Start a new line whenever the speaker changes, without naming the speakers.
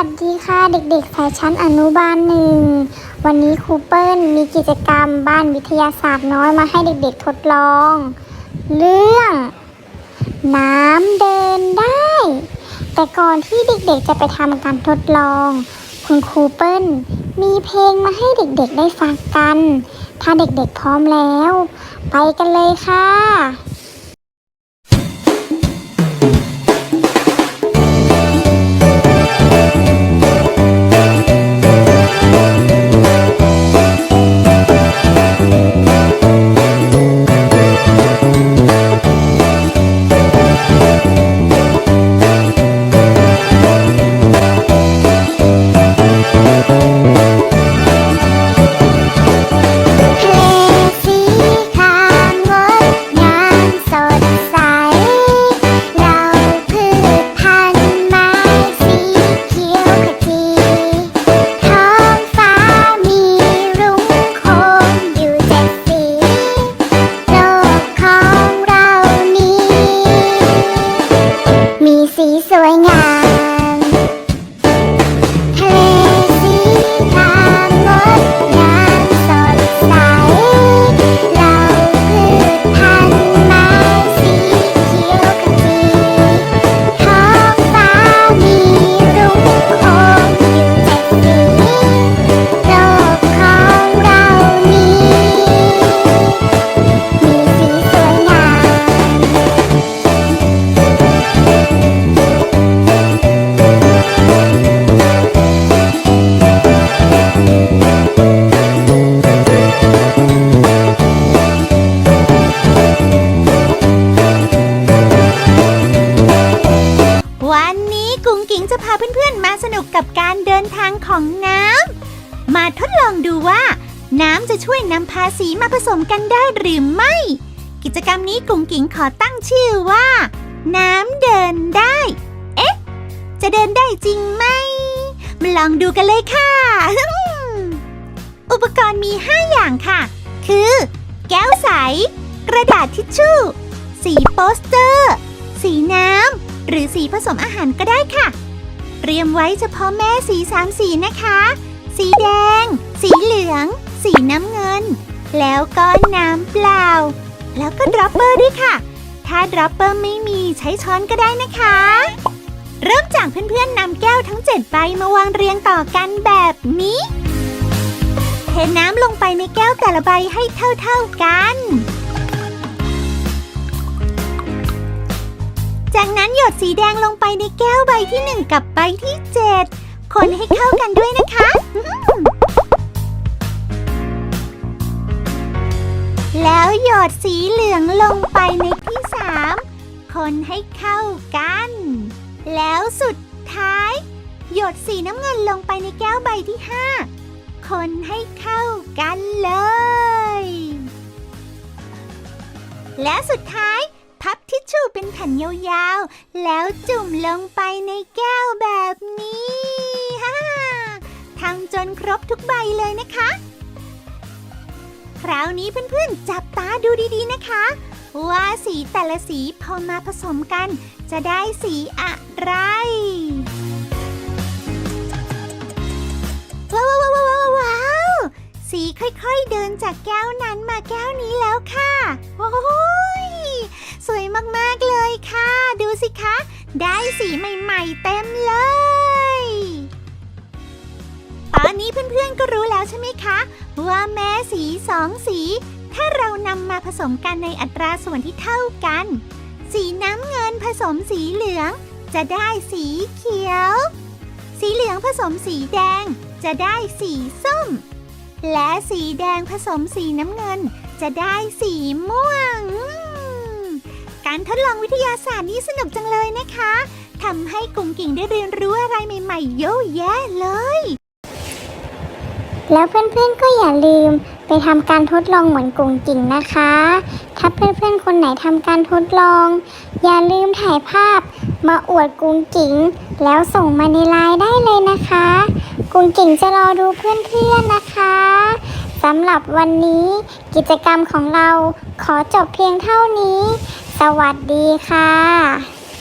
วัสดีค่ะเด็กๆสายชั้นอนุบาลหนึ่ง วันนี้ครูเปิ้ลมีกิจกรรมบ้านวิทยาศาสตร์น้อยมาให้เด็กๆทดลอง เรื่อง น้ำเดินได้ แต่ก่อนที่เด็กๆจะไปทำการทดลอง คุณครูเปิ้ลมีเพลงมาให้เด็กๆได้ฟังกัน ถ้าเด็กๆพร้อมแล้ว ไปกันเลยค่ะ กุ้งกิง
จะพาเพื่อนๆ มาสนุกกับการเดินทางของน้ำ มาทดลองดูว่า น้ำจะช่วยนำภาษีมาผสมกันได้หรือไม่ กิจกรรมนี้กุ้งกิงขอตั้งชื่อว่า น้ำเดินได้ เอ๊ะ จะเดินได้จริงไหม มาลองดูกันเลยค่ะ อุปกรณ์มี 5 อย่างค่ะ คือ แก้วใส กระดาษทิชชู่ สีโปสเตอร์ สีน้ำ หรือสีผสมอาหารก็ได้ค่ะ เตรียมไว้เฉพาะแม่สีสามสีนะคะ สีแดง สีเหลือง สีน้ำเงิน แล้วก็น้ำเปล่า แล้วก็ดรอปเปอร์ด้วยค่ะ ถ้าดรอปเปอร์ไม่มีใช้ช้อนก็ได้นะคะ เริ่มจากเพื่อนๆนำแก้วทั้ง7ใบมาวางเรียงต่อกันแบบนี้ เทน้ำลงไปในแก้วแต่ละใบให้เท่าๆกัน ดสีแดงลงไปในแก้วใบที่ 1 กับใบที่ 7 คนให้เข้ากันด้วยนะคะ แล้วหยดสีเหลืองลงไปในที่ 3 คนให้เข้ากัน แล้วสุดท้าย หยดสีน้ำเงินลงไปในแก้วใบที่ 5 คนให้เข้ากันเลย และสุดท้าย พับทิชชู่เป็นแผ่นยาวๆ แล้วจุ่มลงไปในแก้วแบบนี้ฮ่าทำจนครบทุกใบเลยนะคะ คราวนี้เพื่อนๆ จับตาดูดีๆนะคะ ว่าสีแต่ละสีพอมาผสมกัน จะได้สีอะไรว้าวว้าวว้าวว้าวว้าวสีค่อยๆเดินจากแก้วนั้นมาแก้วนี้แล้วค่ะ โอ้ย สวยมาก ๆ เลยค่ะ ดูสิคะ ได้สีใหม่ๆเต็มเลย ตอนนี้เพื่อนๆก็รู้แล้วใช่ไหมคะ ว่าแม้สีสองสี ถ้าเรานำมาผสมกันในอัตราส่วนที่เท่ากัน สีน้ำเงินผสมสีเหลือง จะได้สีเขียว สีเหลืองผสมสีแดง จะได้สีส้ม และสีแดงผสมสีน้ำเงิน จะได้สีม่วง การทดลองวิทยาศาสตร์นี่สนุกจังเลยนะคะทำให้กุ้งกิ่งได้เรียนรู้อะไรใหม่ๆเยอะแยะเลย
แล้วเพื่อนๆก็อย่าลืมไปทำการทดลองเหมือนกรุงกิ่งนะคะ ถ้าเพื่อนๆคนไหนทำการทดลอง อย่าลืมถ่ายภาพมาอวดกรุงกิ่งแล้วส่งมาในไลน์ได้เลยนะคะกรุงกิ่งจะรอดูเพื่อนๆนะคะสำหรับวันนี้กิจกรรมของเราขอจบเพียงเท่านี้ สวัสดีค่ะ